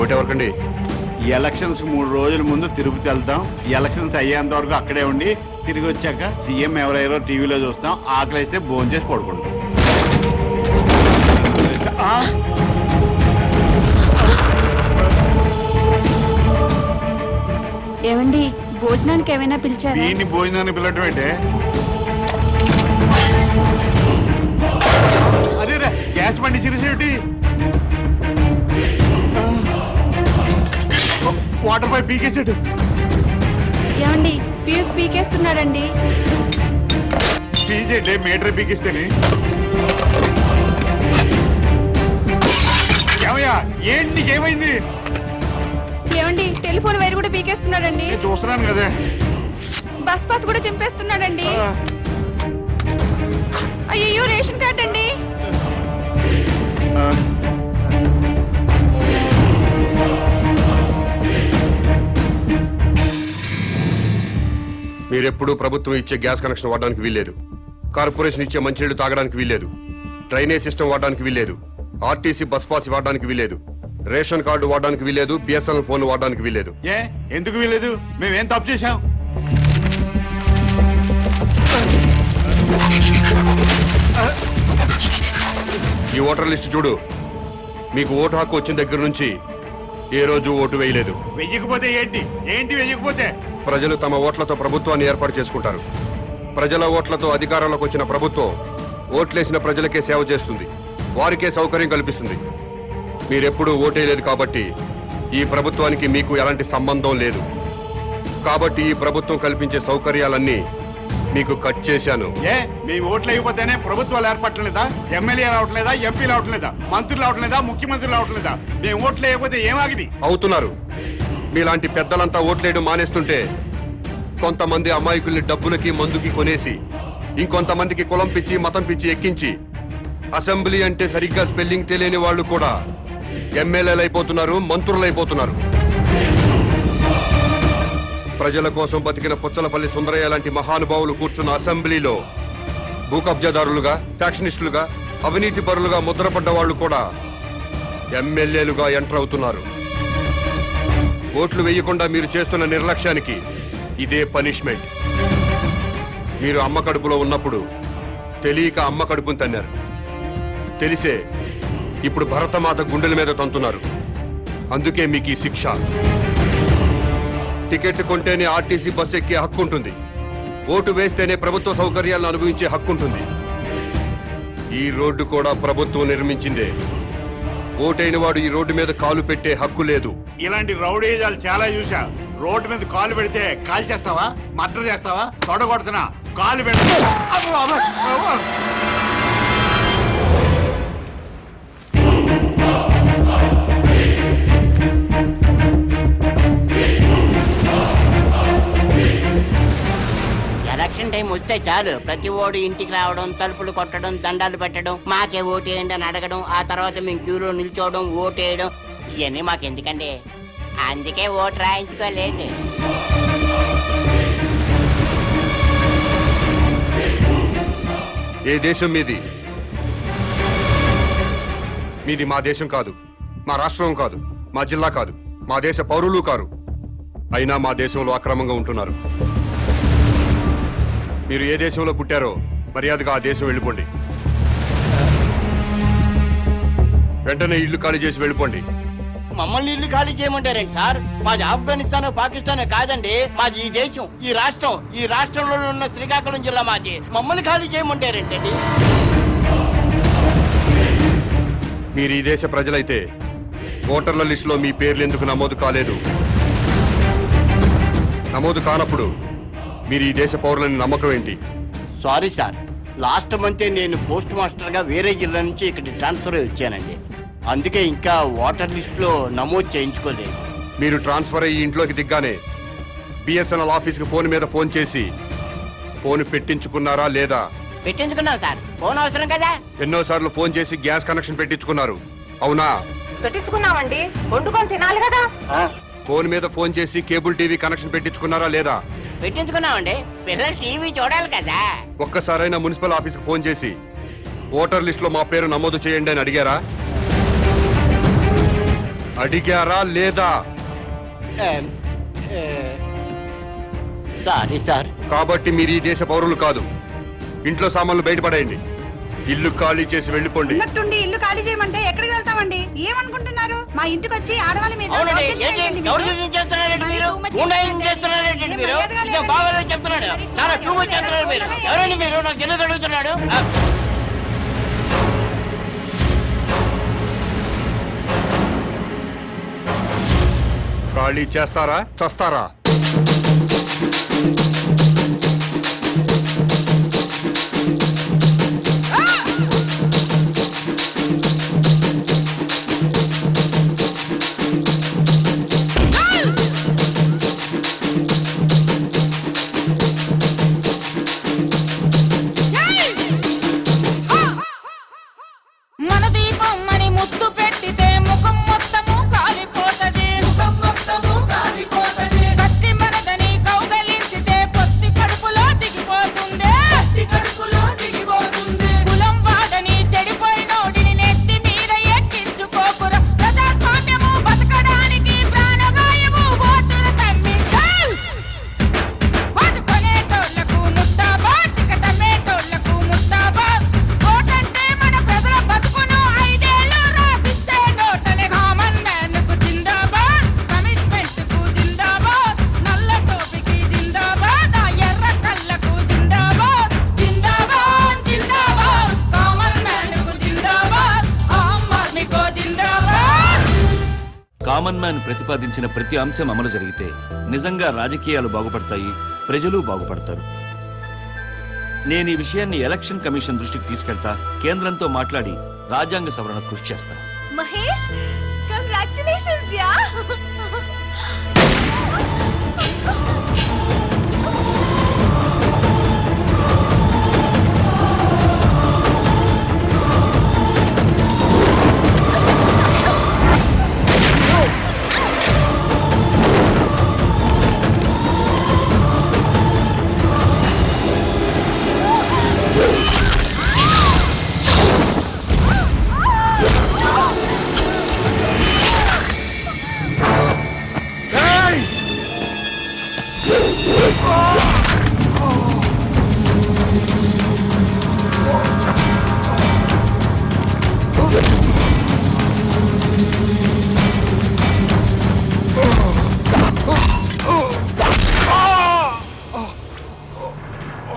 Vote ఎవరికండి ఈ elections మూడు రోజుల ముందు తిరుపతి వెళ్తాం ఎలక్షన్స్ అయ్యేంత వరకు అక్కడే ఉండి తిరిగి వచ్చాక సీఎం ఎవరెవరో టీవీలో చూస్తాం. ఆకలిస్తే భోజనం చేసి పడుకుంటాం? ఏమండి భోజనానికి ఏమైనా పిలిచారా? దీన్ని భోజనాన్ని పిల్లటం ఏంటే? అరే రే, గ్యాస్ బండి సిరిసేటి? Water pipe పీకేసాడు. ఏమండి ఫ్యూజ్ పీకేస్తున్నాడండి. పీజేటే మీటర్ పీకిస్తేనే. ఏమయ్యా ఏంటి నీకేమైంది? ఏమండి టెలిఫోన్ వైర్ కూడా పీకేస్తున్నాడండి. నేను చూస్తున్నాను కదా. బస్ పాస్ కూడా చింపేస్తున్నాడండి. అయ్యో రేషన్ కార్డ్ అండి. ఆ. మీరెప్పుడూ ప్రభుత్వం ఇచ్చే గ్యాస్ కనెక్షన్ వాడడానికి వీల్లేదు. కార్పొరేషన్ ఇచ్చే మంచినీళ్ళు తాగడానికి వీల్లేదు. డ్రైనేజ్ సిస్టమ్ వాడడానికి వీల్లేదు. ఆర్టీసీ బస్ పాస్ వాడడానికి వీల్లేదు. రేషన్ కార్డు వాడడానికి వీల్లేదు. బిఎస్ఎన్ఎల్ ఫోన్ వాడడానికి వీల్లేదు. ఏ? ఎందుకు వీలేదు మేమేం తప్పు చేశాం? ఈ ఓటర్ లిస్ట్ చూడు. మీకు ఓటు హక్కు వచ్చిన దగ్గర నుంచి ఏ రోజు ఓటు వేయలేదు. వెయ్యకపోతే ఏంటి? ఏంటి వెయ్యకపోతే? ప్రజలు తమ ఓట్లతో ప్రభుత్వాన్ని ఏర్పాటు చేసుకుంటారు. ప్రజల ఓట్లతో అధికారంలోకి వచ్చిన ప్రభుత్వం ఓట్లేసిన ప్రజలకే సేవ చేస్తుంది. వారికే సౌకర్యం కల్పిస్తుంది. మీరెప్పుడూ ఓటేయలేదు కాబట్టి ఈ ప్రభుత్వానికి మీకు ఎలాంటి సంబంధం లేదు. కాబట్టి ఈ ప్రభుత్వం కల్పించే సౌకర్యాలన్నీ మీకు కట్ చేశాను. ఏ మేము ఓట్లు వేయకపోతేనే ప్రభుత్వాలు ఏర్పడలేదా ఎమ్మెల్యే రావట్లేదా? ఎంపీ రావట్లేదా? మంత్రులు రావట్లేదా? ముఖ్యమంత్రులు రావట్లేదా? మేము ఓట్లు వేయకపోతే ఏమాగిని అవుతున్నారు. మీలాంటి పెద్దలంతా ఓట్లేయడం మానేస్తుంటే కొంతమంది అమాయకుల్ని డబ్బులకి మందుకి కొనేసి ఇంకొంతమందికి కులం పిచ్చి మతం పిచ్చి ఎక్కించి అసెంబ్లీ అంటే సరిగ్గా స్పెల్లింగ్ తెలియని వాళ్ళు కూడా ఎమ్మెల్యేలు అయిపోతున్నారు మంత్రులు అయిపోతున్నారు ప్రజల కోసం బతికిన పుచ్చలపల్లి సుందరయ్య లాంటి మహానుభావులు కూర్చున్న అసెంబ్లీలో భూ కబ్జాదారులుగా ఫ్యాక్షనిస్టులుగా అవినీతి పరులుగా ముద్రపడ్డ వాళ్ళు కూడా ఎమ్మెల్యేలుగా ఎంటర్ అవుతున్నారు. ఓట్లు వేయకుండా మీరు చేస్తున్న నిర్లక్ష్యానికి ఇదే పనిష్మెంట్. మీరు అమ్మ కడుపులో ఉన్నప్పుడు తెలియక అమ్మకడుపుని తన్నారు. తెలిసే ఇప్పుడు భరతమాత గుండెల మీద తంతున్నారు. అందుకే మీకు ఈ శిక్ష. టికెట్ కొంటేనే ఆర్టీసీ బస్ ఎక్కే హక్కు ఉంటుంది. ఓటు వేస్తేనే ప్రభుత్వ సౌకర్యాలను అనుభవించే హక్కు ఉంటుంది. ఈ రోడ్డు కూడా ప్రభుత్వం నిర్మించిందే. ఓటైన వాడు ఈ రోడ్డు మీద కాలు పెట్టే హక్కు లేదు. ఇలాంటి రౌడీజాలు చాలా చూసా రోడ్డు మీద కాలు పెడితే కాల్ చేస్తావా? మర్డర్ చేస్తావా? తొడగొడుతున్నా. కాలు పెడతా ఎలక్షన్ టైం వస్తే చాలు. ప్రతి ఓడు ఇంటికి రావడం తలుపులు కొట్టడం దండాలు పెట్టడం మాకే ఓటేయండి అని అడగడం ఆ తర్వాత మేము క్యూలో నిల్చోవడం ఓటేయడం ఇవన్నీ మాకు ఎందుకండి అందుకే ఓటు రాయించుకోలేదు. ఏ దేశం మీది? మీది మా దేశం కాదు. మా రాష్ట్రం కాదు. మా జిల్లా కాదు. మా దేశ పౌరులు కారు. అయినా మా దేశంలో అక్రమంగా ఉంటున్నారు. మీరు ఏ దేశంలో పుట్టారో మర్యాదగా ఆ దేశం వెళ్ళిపోండి. వెంటనే ఇల్లు ఖాళీ చేసి వెళ్ళిపోండి. మమ్మల్ని ఇల్లు ఖాళీ చేయమంటారేంటి సార్. మాది ఆఫ్ఘనిస్తాన్ పాకిస్తాన్ కాదండి. మాది ఈ దేశం ఈ రాష్ట్రం ఈ రాష్ట్రంలో ఉన్న శ్రీకాకుళం జిల్లా మాది. మమ్మల్ని ఖాళీ చేయమంటారేంటండి. మీరు ఈ దేశ ప్రజలైతే ఓటర్ల లిస్టులో మీ పేర్లు ఎందుకు నమోదు కాలేదు? నమోదు కానప్పుడు మీరు ఈ దేశ పౌరులని నమ్మకం ఏంటి? సారీ సార్ లాస్ట్ మంతే నేను పోస్ట్ మాస్టర్గా వేరే జిల్లా నుంచి ఇక్కడ ట్రాన్స్ఫర్ అయి వచ్చానండి. అందుకే ఇంకా ఓటర్ లిస్టులో నమోదు చేయించుకోలేదు. మీరు ట్రాన్స్ఫర్ అయ్యి ఇంట్లోకి దిగ్గానే బిఎస్ఎన్ఎల్ ఆఫీస్కి ఫోన్ మీద ఫోన్ చేసి ఫోన్ పెట్టించుకున్నారా లేదా? పెట్టించుకున్నాం సార్ ఫోన్ అవసరం కదా? ఎన్నోసార్లు ఫోన్ చేసి గ్యాస్ కనెక్షన్ పెట్టించుకున్నారు. అవునా? పెట్టించుకున్నామండి. వండుకొని తినాలి కదా? ఫోన్ మీద ఫోన్ చేసి కేబుల్ టీవీ కనెక్షన్ పెట్టించుకున్నారా లేదా? పెట్టించుకున్నామండి. పిల్లలు టీవీ చూడాలి కదా. ఒక్కసారైనా మున్సిపల్ ఆఫీస్కి ఫోన్ చేసి ఓటర్ లిస్టులో మా పేరు నమోదు చేయండి అని అడిగారా? అడిగారా లేదా? Sorry sir. కాబట్టి మీరు ఈ దేశ పౌరులు కాదు. ఇంట్లో సామాన్లు బయటపడేయండి. ఇల్లు ఖాళీ చేసి వెళ్ళిపోండి. ఉన్నట్టుండి ఇల్లు ఖాళీ చేయమంటే ఎక్కడికి వెళ్తామండి? ఏమనుకుంటున్నారు? మా ఇంటికి వచ్చి ఆడవాళ్ళ మీద దౌర్జన్యం? చేస్తున్నారండి మీరు. చేస్తున్నారండి. చేస్తున్నారండి ఏం మీరు చెప్తున్నాడు. చాలా టూ మచ్ చేస్తున్నారు మీరు. ఎవరండి మీరు? నాకు ఎందుకు అడుగుతున్నాడు. ఖాళీ చేస్తారా? చస్తారా? ఆయన ప్రతిపాదించిన ప్రతి అంశం అమలు జరిగితే నిజంగా రాజకీయాలు బాగుపడతాయి ప్రజలు బాగుపడతారు. నేను ఈ విషయాన్ని ఎలక్షన్ కమిషన్ దృష్టికి తీసుకెళ్తా కేంద్రంతో మాట్లాడి రాజ్యాంగ సవరణ కృషి చేస్తా. మహేష్ కంగ్రాచులేషన్స్ యా!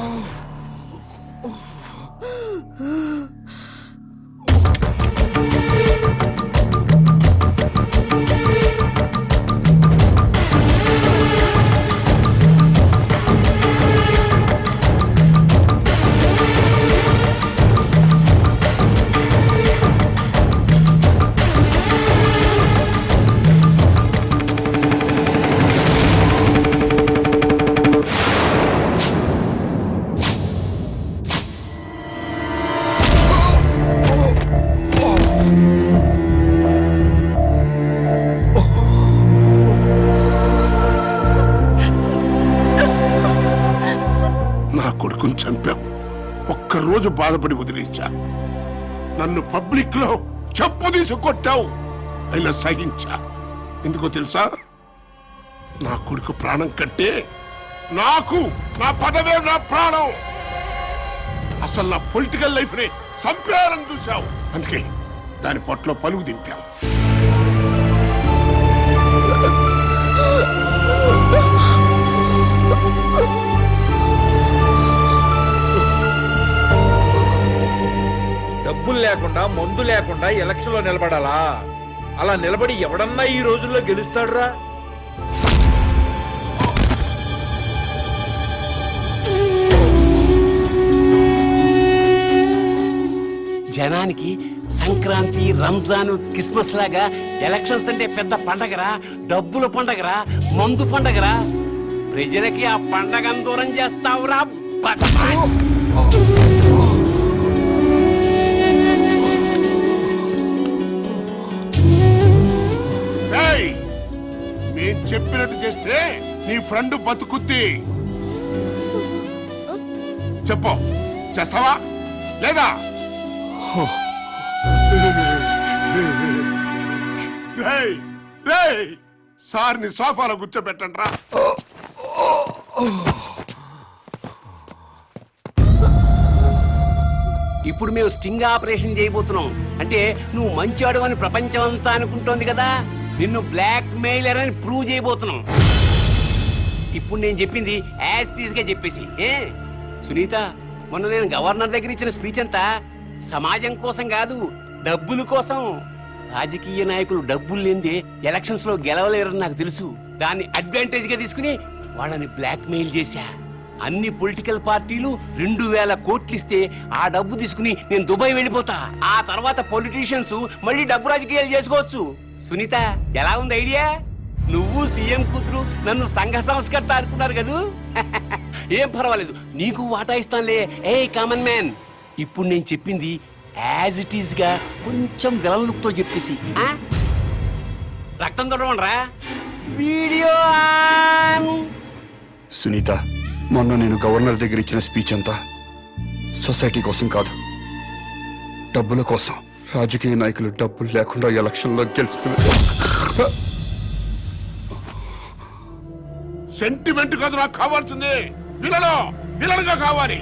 నా రోజు బాధపడి వదిలించా నన్ను పబ్లిక్లో చెప్పు తీసి కొట్టావు. అయినా సహించా ఎందుకో తెలుసా? నా కొడుకు ప్రాణం కంటే నాకు నా పదవే నా ప్రాణం. అసలు నా పొలిటికల్ లైఫ్ని చంపేయాలని చూశావు. అందుకే దాని పొట్లో పలుగు దింపావు. డబ్బులు లేకుండా మందు లేకుండా ఎలక్షన్లో నిలబడాలా? అలా నిలబడి ఎవడన్నా ఈ రోజుల్లో గెలుస్తాడురా? జనానికి సంక్రాంతి రంజాన్ క్రిస్మస్ లాగా ఎలక్షన్స్ అంటే పెద్ద పండగరా? డబ్బుల పండగరా? మందు పండగరా? ప్రజలకి ఆ పండగను దూరం చేస్తావురా నీ ఫ్రెండ్ బతుకుద్ది. చెప్పు చేస్తావా? లేదా? ఏయ్! రేయ్ సార్ని సోఫాలో కూర్చోబెట్టండి రా ఇప్పుడు మేము స్టింగ్ ఆపరేషన్ చేయబోతున్నాం. అంటే నువ్వు మంచివాడు అని ప్రపంచం అంతా అనుకుంటోంది కదా? నిన్ను బ్లాక్ మెయిలర్ అని ప్రూవ్ చేయబోతున్నాం. ఇప్పుడు నేను చెప్పింది యాజ్గా చెప్పేసి. ఏ? సునీత మొన్న నేను గవర్నర్ దగ్గర ఇచ్చిన స్పీచ్ అంతా సమాజం కోసం కాదు డబ్బుల కోసం. రాజకీయ నాయకులు డబ్బులు లేదే ఎలక్షన్స్లో గెలవలేరని నాకు తెలుసు. దాన్ని అడ్వాంటేజ్గా తీసుకుని వాళ్ళని బ్లాక్మెయిల్ చేశా. అన్ని పొలిటికల్ పార్టీలు రెండు వేల కోట్లు ఇస్తే ఆ డబ్బు తీసుకుని నేను దుబాయ్ వెళ్ళిపోతా. ఆ తర్వాత పొలిటీషియన్స్ మళ్ళీ డబ్బు రాజకీయాలు చేసుకోవచ్చు. సునీత ఎలా ఉంది ఐడియా? నువ్వు సీఎం కూతురు నన్ను సంఘ సంస్కర్త అనుకున్నారు కదూ? ఏం పర్వాలేదు. నీకు వాటా ఇస్తానులే. ఏ కామన్ మ్యాన్ ఇప్పుడు నేను చెప్పింది యాజ్ ఇట్ ఈస్గా కొంచెం విలన్ చెప్పేసి రక్తం తొడవండ్రా వీడియో సునీత మొన్న నేను గవర్నర్ దగ్గర ఇచ్చిన స్పీచ్ అంతా సొసైటీ కోసం కాదు. డబ్బుల కోసం. రాజకీయ నాయకులు డబ్బులు లేకుండా ఎలక్షన్లో గెలుస్తున్నారు. సెంటిమెంట్ కాదు నాకు కావాల్సింది. విలను విలన్గా కావాలి.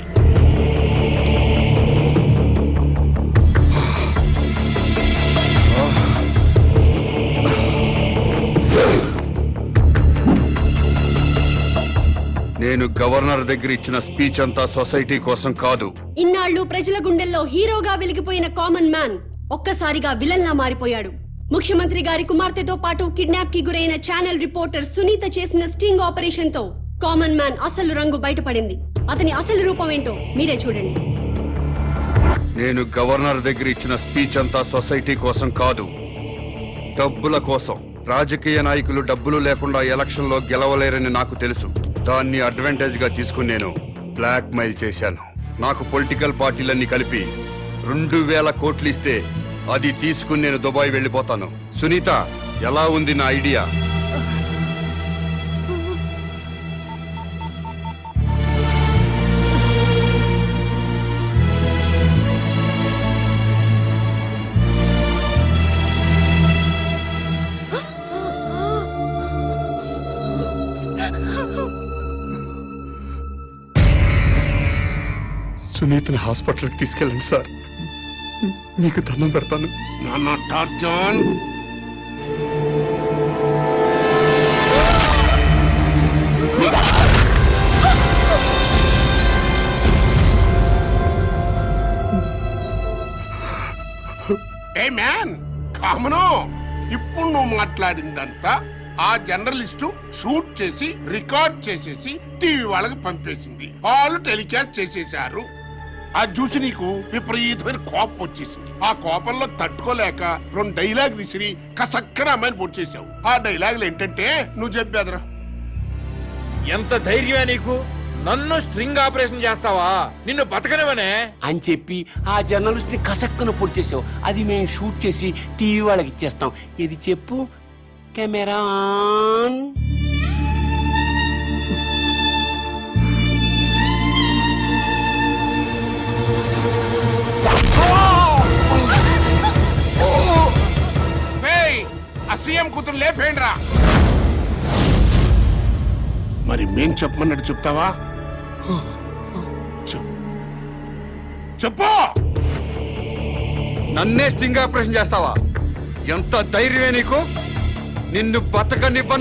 నేను గవర్నర్ దగ్గర ఇచ్చిన స్పీచ్ అంతా సొసైటీ కోసం కాదు. ఇన్నాళ్ళు ప్రజల గుండెల్లో హీరోగా వెలిగిపోయిన కామన్ మ్యాన్ ఒక్కసారిగా విలన్లా మారిపోయాడు. ముఖ్యమంత్రి గారి కుమార్తెతో పాటు కిడ్నాప్కి గురైన ఛానల్ రిపోర్టర్ సునీత చేసిన స్టింగ్ ఆపరేషన్తో కామన్ మ్యాన్ అసలు రంగు బయటపడింది. అతని అసలు రూపం ఏంటో మీరే చూడండి. నేను గవర్నర్ దగ్గర ఇచ్చిన స్పీచ్ అంతా సొసైటీ కోసం కాదు డబ్బుల కోసం. రాజకీయ నాయకులు డబ్బులు లేకుండా ఎలక్షన్లో గెలవలేరని నాకు తెలుసు. దాన్ని అడ్వాంటేజ్గా తీసుకుని నేను బ్లాక్ మెయిల్ చేశాను. నాకు పొలిటికల్ పార్టీలన్నీ కలిపి రెండు వేల కోట్లు ఇస్తే అది తీసుకుని నేను దుబాయ్ వెళ్ళిపోతాను. సునీత ఎలా ఉంది నా ఐడియా? సునీతని హాస్పిటల్కి తీసుకెళ్ళండి సార్. మీకు దండం పెడతాను. నాన్న టార్జాన్. ఏ మ్యాన్ కామను. ఇప్పుడు నువ్వు మాట్లాడిందంతా ఆ జర్నలిస్టు షూట్ చేసి రికార్డ్ చేసేసి టీవీ వాళ్ళకి పంపేసింది. వాళ్ళు టెలికాస్ట్ చేసేశారు. అది చూసి నీకు విపరీతమైన కోపం వచ్చేసింది. ఆ కోపంలో తట్టుకోలేక రెండు డైలాగ్ విసిరి కసక్కన అమ్మాయిని పొడి చేసావు ఆ డైలాగులు ఏంటంటే నువ్వు చెప్పేదరా ఎంత ధైర్యమే నీకు? నన్ను స్ట్రింగ్ ఆపరేషన్ చేస్తావా? నిన్ను బతకనివనే అని చెప్పి ఆ జర్నలిస్ట్ని కసక్కన పొడి చేసావు అది మేము షూట్ చేసి టీవీ వాళ్ళకి ఇచ్చేస్తాం. ఇది చెప్పు కెమెరా ఆన్. లేపేండ్రా మరి మేం చెప్పమన్నట్టు చెప్తావా? చెప్- చెప్పు! నన్నే స్టింగ్ ఆపరేషన్ చేస్తావా? ఎంత ధైర్యమే నీకు? నిన్ను బతకనివ్వను.